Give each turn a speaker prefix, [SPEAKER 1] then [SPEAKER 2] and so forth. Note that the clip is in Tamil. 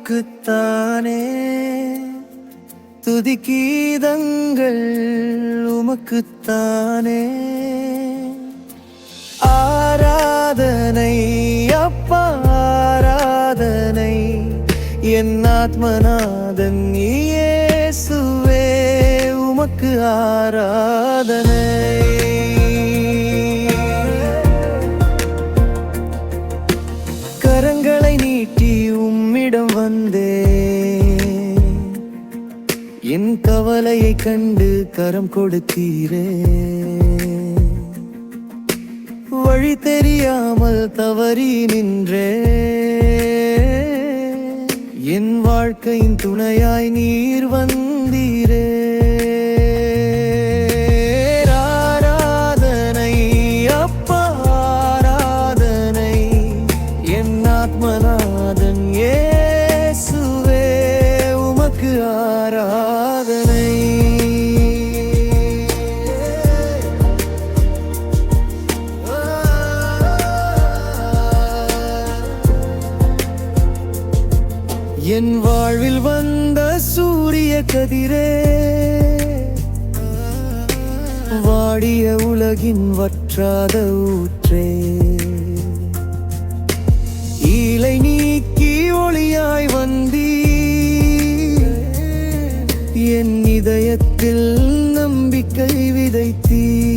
[SPEAKER 1] உமக்குத்தானே. துதி கீதங்கள் உமக்குத்தானே. ஆராதனை அப்பா ஆராதனை. என் ஆத்மநாதன் இயேசுவே உமக்கு ஆராதனை. வந்தே என் கவலையை கண்டு கரம் கொடுத்தீரே. வழி தெரியாமல் தவறி நின்றே. என் வாழ்க்கையின் துணையாய் நீர் வந்தீரே. ஆராதனை என் வாழ்வில் வந்த சூரிய கதிரே வாடிய உலகின் வற்றாத ஊற்றே. deep